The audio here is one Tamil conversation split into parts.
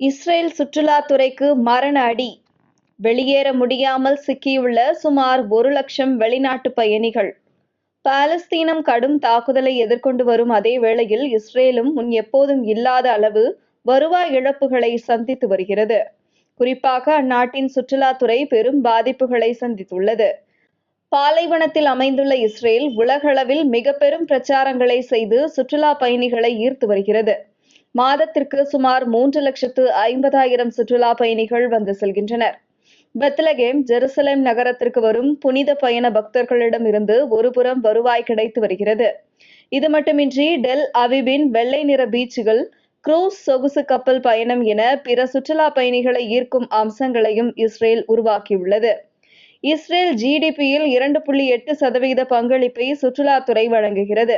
இஸ்ரேல் சுற்றுலாத்துறைக்கு மரண அடி. வெளியேற முடியாமல் சிக்கியுள்ள சுமார் ஒரு லட்சம் வெளிநாட்டு பயணிகள். பாலஸ்தீனம் கடும் தாக்குதலை எதிர்கொண்டு வரும் அதே வேளையில் இஸ்ரேலும் முன் எப்போதும் இல்லாத அளவு வருவாய் இழப்புகளை சந்தித்து வருகிறது. குறிப்பாக அந்நாட்டின் சுற்றுலாத்துறை பெரும் பாதிப்புகளை சந்தித்துள்ளது. பாலைவனத்தில் அமைந்துள்ள இஸ்ரேல் உலகளவில் மிக பெரும் பிரச்சாரங்களை செய்து சுற்றுலா பயணிகளை ஈர்த்து வருகிறது. மாதத்திற்கு சுமார் மூன்று லட்சத்து ஐம்பதாயிரம் சுற்றுலா பயணிகள் வந்து செல்கின்றனர். பெத்லகேம் ஜெருசலேம் நகரத்திற்கு வரும் புனித பயண பக்தர்களிடம் இருந்து ஒருபுறம் வருவாய் கிடைத்து வருகிறது. இது மட்டுமின்றி டெல் அவிபின் வெள்ளை நிற பீச்சுகள் குரூஸ் சொகுசு கப்பல் பயணம் என பிற சுற்றுலா பயணிகளை ஈர்க்கும் அம்சங்களையும் இஸ்ரேல் உருவாக்கியுள்ளது. இஸ்ரேல் ஜிடிபியில் இரண்டு புள்ளி எட்டு சதவீத பங்களிப்பை சுற்றுலாத்துறை வழங்குகிறது.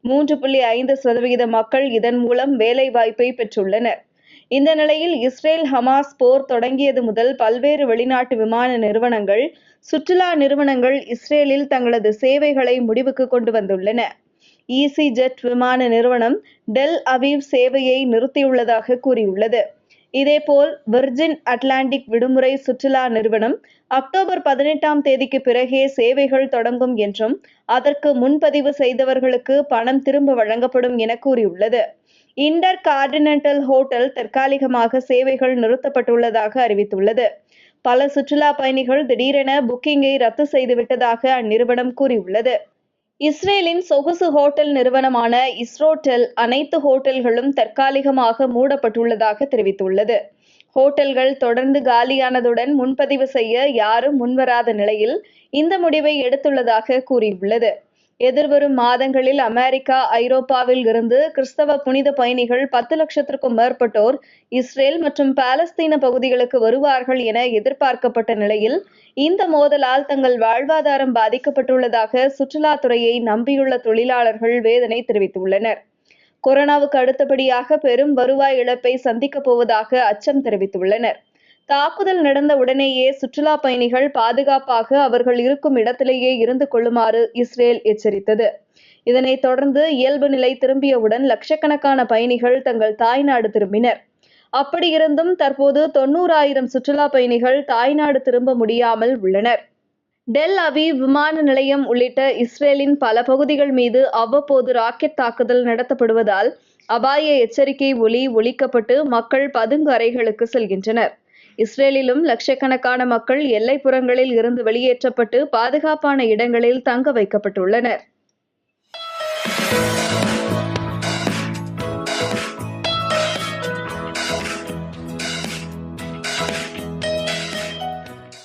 மூன்று புள்ளி ஐந்து சதவிகித மக்கள் இதன் மூலம் வேலை வாய்ப்பை பெற்றுள்ளனர். இந்த நிலையில் இஸ்ரேல் ஹமாஸ் போர் தொடங்கியது முதல் பல்வேறு வெளிநாட்டு விமான நிறுவனங்கள் சுற்றுலா நிறுவனங்கள் இஸ்ரேலில் தங்களது சேவைகளை முடிவுக்கு கொண்டு வந்துள்ளன. ஈசி ஜெட் விமான நிறுவனம் டெல் அவீவ் சேவையை நிறுத்தியுள்ளதாக கூறியுள்ளது. இதேபோல் விர்ஜின் அட்லாண்டிக் விடுமுறை சுற்றுலா நிறுவனம் அக்டோபர் பதினெட்டாம் தேதிக்கு பிறகே சேவைகள் தொடங்கும் என்றும் அதற்கு முன்பதிவு செய்தவர்களுக்கு பணம் திரும்ப வழங்கப்படும் என கூறியுள்ளது. இன்டர் கார்டினென்டல் ஹோட்டல் தற்காலிகமாக சேவைகள் நிறுத்தப்பட்டுள்ளதாக அறிவித்துள்ளது. பல சுற்றுலா பயணிகள் திடீரென புக்கிங்கை ரத்து செய்துவிட்டதாக அந்நிறுவனம் கூறியுள்ளது. இஸ்ரேலின் சொகுசு ஹோட்டல் நிறுவனமான இஸ்ரோடெல் அனைத்து ஹோட்டல்களும் தற்காலிகமாக மூடப்பட்டுள்ளதாக தெரிவித்துள்ளது. ஹோட்டல்கள் தொடர்ந்து காலியானதுடன் முன்பதிவு செய்ய யாரும் முன்வராத நிலையில் இந்த முடிவை எடுத்துள்ளதாக கூறியுள்ளது. எதிர்வரும் மாதங்களில் அமெரிக்கா ஐரோப்பாவில் இருந்து கிறிஸ்தவ புனித பயணிகள் பத்து லட்சத்திற்கும் மேற்பட்டோர் இஸ்ரேல் மற்றும் பாலஸ்தீன பகுதிகளுக்கு வருவார்கள் என எதிர்பார்க்கப்பட்ட நிலையில் இந்த மோதலால் தங்கள் வாழ்வாதாரம் பாதிக்கப்பட்டுள்ளதாக சுற்றுலாத்துறையை நம்பியுள்ள தொழிலாளர்கள் வேதனை தெரிவித்துள்ளனர். கொரோனாவுக்கு அடுத்தபடியாக பெரும் வருவாய் இழப்பை சந்திக்கப் போவதாக அச்சம் தெரிவித்துள்ளனர். தாக்குதல் நடந்த உடனேயே சுற்றுலா பயணிகள் பாதுகாப்பாக அவர்கள் இருக்கும் இடத்திலேயே இருந்து கொள்ளுமாறு இஸ்ரேல் எச்சரித்தது. இதனைத் தொடர்ந்து இயல்பு நிலை திரும்பியவுடன் லட்சக்கணக்கான பயணிகள் தங்கள் தாய்நாடு திரும்பினர். அப்படியிருந்தும் தற்போது தொண்ணூறாயிரம் சுற்றுலா பயணிகள் தாய்நாடு திரும்ப முடியாமல் உள்ளனர். டெல் அவி விமான நிலையம் உள்ளிட்ட இஸ்ரேலின் பல பகுதிகள் மீது அவ்வப்போது ராக்கெட் தாக்குதல் நடத்தப்படுவதால் அபாய எச்சரிக்கை ஒலி ஒலிக்கப்பட்டு மக்கள் பதுங்கு அறைகளுக்கு செல்கின்றனர். இஸ்ரேலிலும் லட்சக்கணக்கான மக்கள் எல்லைப்புறங்களில் இருந்து வெளியேற்றப்பட்டு பாதுகாப்பான இடங்களில் தங்க வைக்கப்பட்டுள்ளனர்.